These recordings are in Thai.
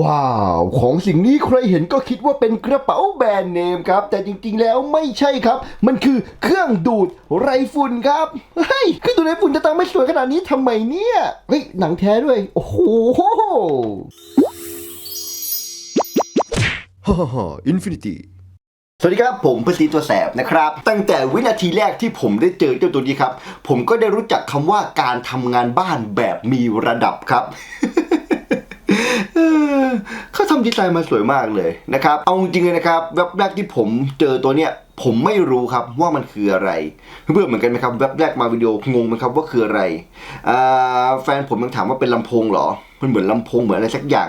ว้าว ของสิ่งนี้ใครเห็นก็คิดว่าเป็นกระเป๋าแบรนด์เนมครับ แต่จริงๆแล้วไม่ใช่ครับ มันคือเครื่องดูดไรฝุ่นครับเฮ้ยเครื่องดูดไรฝุ่นจะทำไม่สวยขนาดนี้ทำไมเนี่ยเฮ้ยหนังแท้ด้วย โอ้โหฮ่าฮ่าฮ่าอินฟินิตี้สวัสดีครับ ผมพสีตัวแสบนะครับ ตั้งแต่วินาทีแรกที่ผมได้เจอเจ้าตัวนี้ครับ ผมก็ได้รู้จักคำว่าการทำงานบ้านแบบมีระดับครับเออ เขาทำดีไซน์มาสวยมากเลยนะครับ เอาจริงเลยนะครับแว็บแรกที่ผมเจอตัวเนี้ยผมไม่รู้ครับว่ามันคืออะไร เพื่อนเหมือนกันไหมครับแว็บแรกมาวิดีโองงไหมครับว่าคืออะไร แฟนผมยังถามว่าเป็นลำโพงเหรอ มันเหมือนลำโพงเหมือนอะไรสักอย่าง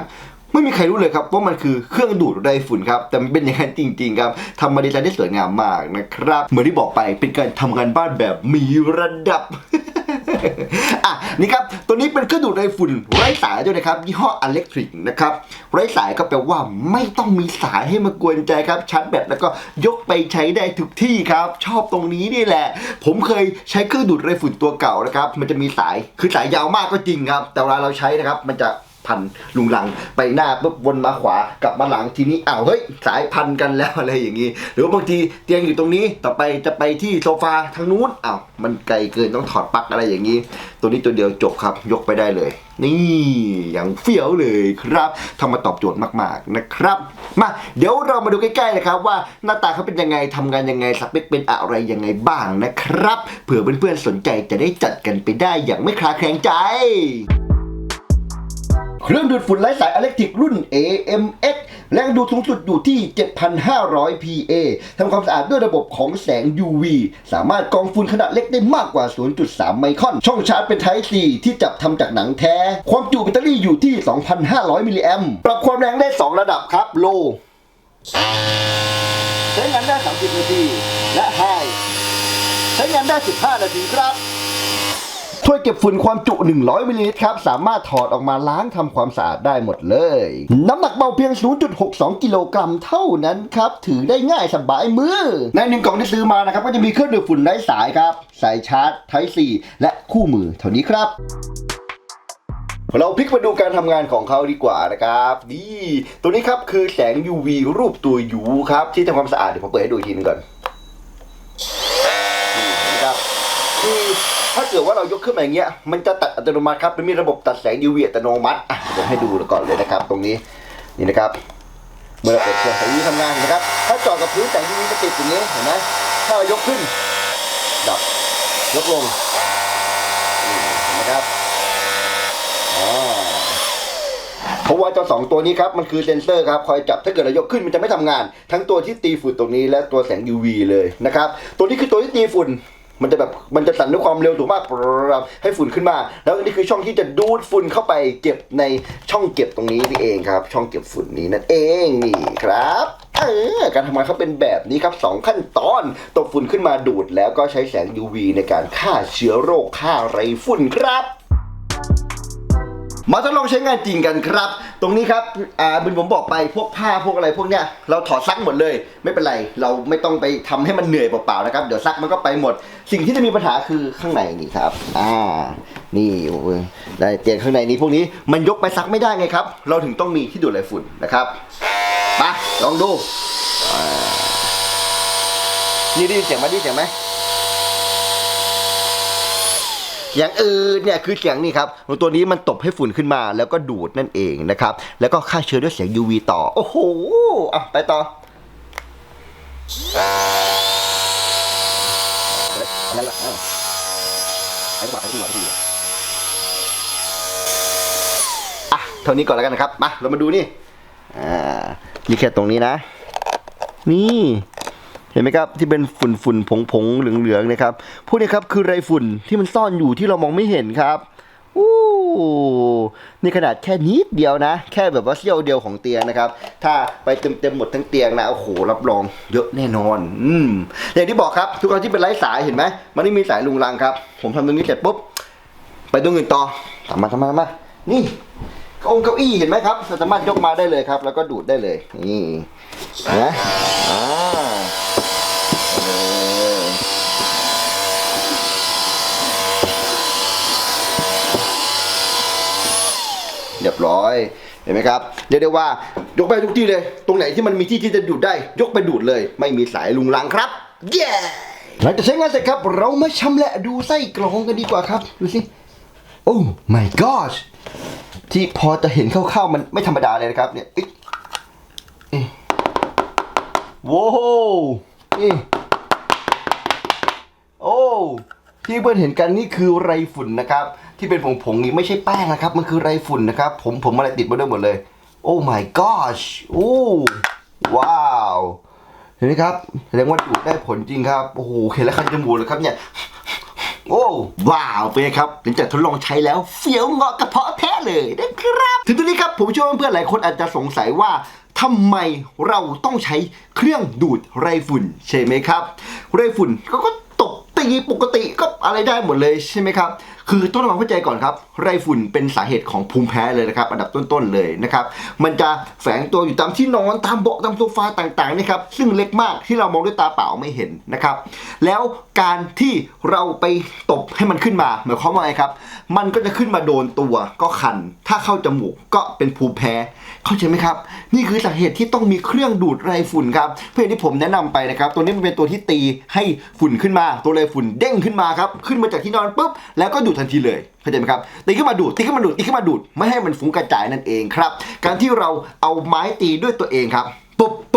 ไม่มีใครรู้เลยครับว่ามันคือเครื่องดูดไรฝุ่นครับ แต่มันเป็นอย่างนั้นจริง ๆ ครับทำมาดีไซน์ได้สวยงามมากนะครับ เหมือนที่บอกไปเป็นการทำงานบ้านแบบมีระดับ อะนี่ครับตัวนี้เป็นเครื่องดูดไรฝุ่นไร้สายด้วยนะครับยี่ห้ออเล็กทริกนะครับไร้สายก็แปลว่าไม่ต้องมีสายให้มากวนใจครับชาร์จแบตแล้วก็ยกไปใช้ได้ทุกที่ครับ ชอบตรงนี้นี่แหละ ผมเคยใช้เครื่องดูดไรฝุ่นตัวเก่านะครับ มันจะมีสายคือสายยาวมากก็จริงครับ แต่เวลาเราใช้นะครับมันจะ พันลุงลัง ไปหน้าปุ๊บวนมาขวากลับมาหลังทีนี้อ้าวเฮ้ยสายพันกันแล้วอะไรอย่างนี้ หรือว่าบางทีเตียงอยู่ตรงนี้ต่อไปจะไปที่โซฟาทางนู้นอ้าวมันไกลเกินต้องถอดปลั๊กอะไรอย่างนี้ ตัวนี้ตัวเดียวจบครับ ยกไปได้เลย นี่อย่างเฟี้ยวเลยครับทำมาตอบโจทย์มากๆนะครับ มาเดี๋ยวเรามาดูใกล้ๆเลยครับว่าหน้าตาเขาเป็นยังไงทำงานยังไงสเปคเป็นอะไรยังไงบ้างนะครับเผื่อเพื่อนๆสนใจจะได้จัดกันไปได้อย่างไม่คลาแคลงใจ เครื่องดูดฝุ่นไร้สายอิเล็กทริกรุ่น AMX แรงดูดสูงสุดอยู่ที่ 7,500 PA ทำความสะอาดด้วยระบบของแสง UV สามารถกรองฝุ่นขนาดเล็กได้มากกว่า 0.3 ไมครอน ช่องชาร์จเป็น Type C ที่จับทำจากหนังแท้ ความจุแบตเตอรี่อยู่ที่ 2,500 มิลลิแอมป์ปรับความแรงได้ 2 ระดับครับ Low ใช้งานได้ 30 นาที และ High ใช้งานได้ 15 นาทีครับ ถ้วยเก็บฝุ่นความจุ 100มิลลิลิตรครับ สามารถถอดออกมาล้างทำความสะอาดได้หมดเลย น้ำหนักเบาเพียง 0.62 กิโลกรัมเท่านั้นครับ ถือได้ง่ายสบายมือ ในหนึ่งกล่องที่ซื้อมานะครับ ก็จะมีเครื่องดูดฝุ่นไร้สายครับ สายชาร์จ Type C และคู่มือเท่านี้ครับเราพลิกมาดูการทำงานของเขาดีกว่านะครับ นี่ ตัวนี้ครับคือแสง UV รูปตัว U ครับ ที่ทำความสะอาดเดี๋ยวผมเปิดให้ดูทีนึงก่อนนะครับคือ ถ้าเกิดว่าเรายกขึ้นมาอย่างเงี้ย มันจะตัดอัตโนมัติครับมันมีระบบตัดแสง UV อัตโนมัติอะเดี๋ยวให้ดูก่อนเลยนะครับ ตรงนี้นี่นะครับ เมื่อเราเปิดเครื่องแสง UV ทำงานนะครับ ถ้าจอดกับพื้นแสง UV จะติดอย่างนี้เห็นไหมถ้าเรายกขึ้น ดับ ยกลงนี่เห็นไหมครับเพราะว่าเจ้าสองตัวนี้ครับ มันคือเซนเซอร์ครับ คอยจับถ้าเกิดเรายกขึ้นมันจะไม่ทำงาน ทั้งตัวที่ตีฝุ่นตรงนี้และตัวแสง UV เลยนะครับ ตัวนี้คือตัวที่ตีฝุ่น มันจะแบบมันจะสั่นด้วยความเร็วถูกมากให้ฝุ่นขึ้นมา แล้วนี่คือช่องที่จะดูดฝุ่นเข้าไปเก็บในช่องเก็บตรงนี้นี่เองครับ ช่องเก็บฝุ่นนี้นั่นเองนี่ครับเออการทำงานเขาเป็นแบบนี้ครับสองขั้นตอนตบฝุ่นขึ้นมาดูดแล้วก็ใช้แสง UV ในการฆ่าเชื้อโรคฆ่าไรฝุ่นครับ มาทดลองใช้งานจริงกันครับ ตรงนี้ครับอ่าบุญผมบอกไปพวกผ้าพวกอะไรพวกเนี้ยเราถอดซักหมดเลย ไม่เป็นไร เราไม่ต้องไปทำให้มันเหนื่อยเปล่าๆนะครับ เดี๋ยวซักมันก็ไปหมด สิ่งที่จะมีปัญหาคือข้างในนี่ครับ อ่า นี่โอ้ยได้เตียงข้างในนี้พวกนี้มันยกไปซักไม่ได้ไงครับ เราถึงต้องมีที่ดูดไรฝุ่นนะครับไปลองดูนี่ได้ยินเสียงไหมได้ยินเสียงไหม เสียงอื่นเนี่ยคือเสียงนี่ครับตัวนี้มันตบให้ฝุ่นขึ้นมาแล้วก็ดูดนั่นเองนะครับ แล้วก็ฆ่าเชื้อด้วยเสียง UV ต่อ โอ้โหอะไปต่อนั่นแหละอะไปดีกว่าไปดีกว่าที่อะเท่านี้ก่อนแล้วกันนะครับ มา เรามาดูนี่ อ่า นี่แค่ตรงนี้นะ นี่ เห็นไหมครับที่เป็นฝุ่นฝุ่นผงผงๆเหลืองๆนะครับพวกนี้ครับคือไรฝุ่นที่มันซ่อนอยู่ที่เรามองไม่เห็นครับอู้นี่ขนาดแค่นิดเดียวนะ แค่แบบว่าเสี้ยวเดียวของเตียงนะครับ ถ้าไปเต็มเต็มหมดทั้งเตียงนะโอ้โหรับรองเยอะแน่นอน อืมอย่างที่บอกครับ ทุกครั้งที่เป็นไร้สายเห็นไหมมันไม่มีสายลุงรังครับ ผมทำตรงนี้เสร็จปุ๊บไปตรงอื่นต่อทำมาทำมาทำมานี่เก้าองเก้าอี้เห็นไหมครับสามารถยกมาได้เลยครับ แล้วก็ดูดได้เลยนี่นะอ่าเออเรีย บร้อยเห็นไหมครับเรียกได้ว่ายกไปทุกที่เลย ตรงไหนที่มันมีที่ที่จะดูดได้ ยกไปดูดเลย ไม่มีสายลุงลังครับเย้หลังจากใช้งานเสร็จครับ เรามาชำแหละดูไส้กรองกันดีกว่าครับ ดูสิโอ้ my gosh ที่พอจะเห็นคร่าวๆมันไม่ธรรมดาเลยนะครับเนี่ยเอ้ยเอ้ยโว้วนี่โอ้ ที่เพื่อนเห็นกันนี่คือไรฝุ่นนะครับ ที่เป็นผงผงนี่ไม่ใช่แป้งนะครับ มันคือไรฝุ่นนะครับ ผมผมอะไรติดมาด้วยหมดเลย โอ้ my gosh โอ้ว้าวเห็นไหมครับแสดงว่าดูดได้ผลจริงครับ โอ้โหเห็นแล้วคันจมูกเลยครับเนี่ยโอ้ว้าวเป็นไงครับหลังจากทดลองใช้แล้วเฟี้ยวเงาะกระเพาะแท้เลยนะครับ ถึงตรงนี้ครับผมเชื่อว่าเพื่อนๆหลายคนอาจจะสงสัยว่าทำไมเราต้องใช้เครื่องดูดไรฝุ่นใช่ไหมครับ ไรฝุ่นก็ก็ตกตีปกติก็อะไรได้หมดเลยใช่ไหมครับ คือต้องทำความเข้าใจก่อนครับ ไรฝุ่นเป็นสาเหตุของภูมิแพ้เลยนะครับ อันดับต้นๆเลยนะครับ มันจะแฝงตัวอยู่ตามที่นอนตามเบาะตามโซฟาต่างๆนะครับ ซึ่งเล็กมากที่เรามองด้วยตาเปล่าไม่เห็นนะครับ แล้วการที่เราไปตบให้มันขึ้นมาหมายความว่าไงครับ มันก็จะขึ้นมาโดนตัวก็คัน ถ้าเข้าจมูกก็เป็นภูมิแพ้ เข้าใจไหมครับ นี่คือสาเหตุที่ต้องมีเครื่องดูดไรฝุ่นครับเพื่อที่ผมแนะนำไปนะครับ ตัวนี้มันเป็นตัวที่ตีให้ฝุ่นขึ้นมา ตัวไรฝุ่นเด้งขึ้นมาครับ ขึ้นมาจากที่นอนปุ๊บแล้วก็ดูดทันทีเลยเข้าใจไหมครับตีขึ้นมาดูดตีขึ้นมาดูดตีขึ้นมาดูดไม่ให้มันฟุ้งกระจายนั่นเองครับ การที่เราเอาไม้ตีด้วยตัวเองครับปุ๊บป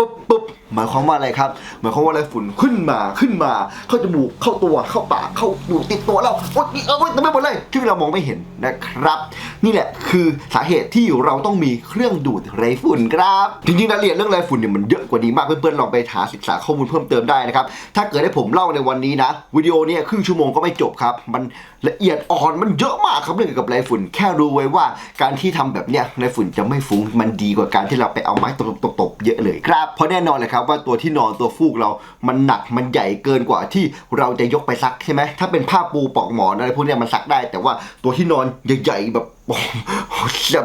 ุ๊บปุ๊บ หมายความว่าอะไรครับ หมายความว่าอะไรฝุ่นขึ้นมาขึ้นมา เข้าจมูกเข้าตัวเข้าปากเข้าดูดติดตัวเราโอ๊ยเอ้ยเต็มไปหมดเลยที่เรามองไม่เห็นนะครับ นี่แหละคือสาเหตุที่เราต้องมีเครื่องดูดไรฝุ่นครับจริงๆรายละเอียดเรื่องไรฝุ่นเนี่ยมันเยอะกว่านี้มากเพื่อนๆลองไปหาศึกษาข้อมูลเพิ่มเติมได้นะครับถ้าเกิดให้ผมเล่าในวันนี้นะวิดีโอเนี่ยครึ่งชั่วโมงก็ไม่จบครับ มันละเอียดอ่อนมันเยอะมากครับเรื่องเกี่ยวกับไรฝุ่น แค่รู้ไว้ว่าการที่ทำแบบเนี้ยไรฝุ่นจะไม่ฟุ้งมันดีกว่าการที่เราไปเอาไม้ต เยอะเลยครับ เพราะแน่นอนเลยครับว่าตัวที่นอนตัวฟูกเรา มันหนักมันใหญ่เกินกว่าที่เราจะยกไปซักใช่ไหมถ้าเป็นผ้าปูปลอกหมอนอะไรพวกนี้มันซักได้ แต่ว่าตัวที่นอนใหญ่ๆแบบ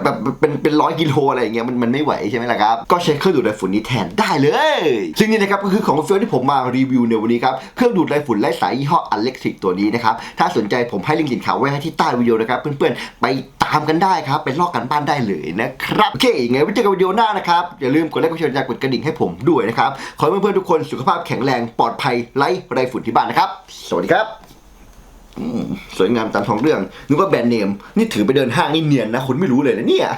แบบเป็นเป็นร้อยกิโลอะไรอย่างเงี้ยมันมันไม่ไหวใช่ไหมล่ะครับ ก็ใช้เครื่องดูดไรฝุ่นนี้แทนได้เลย ซึ่งนี่นะครับก็คือของเฟลที่ผมมารีวิวในวันนี้ครับ เครื่องดูดไรฝุ่นไร้สายยี่ห้ออเล็กทริกตัวนี้นะครับ ถ้าสนใจผมให้ลิงก์สินค้าไว้ให้ที่ใต้วิดีโอนะครับ เพื่อนๆ ไปตามกันได้ครับ ไปลอกกันบ้านได้เลยนะครับ โอเคไงไว้เจอกันวิดีโอหน้านะครับ อย่าลืมกดไลค์กดแชร์กดกระดิ่งให้ผมด้วยนะครับ ขอให้เพื่อนๆทุกคนสุขภาพแข็งแรงปลอดภัยไร้ไรฝุ่นที่บ้านนะครับ สวัสดีครับ สวยงามตามท้องเรื่องนึกว่าแบรนด์เนม นี่ถือไปเดินห้างนี่เนียนนะคุณไม่รู้เลยนะเนี่ย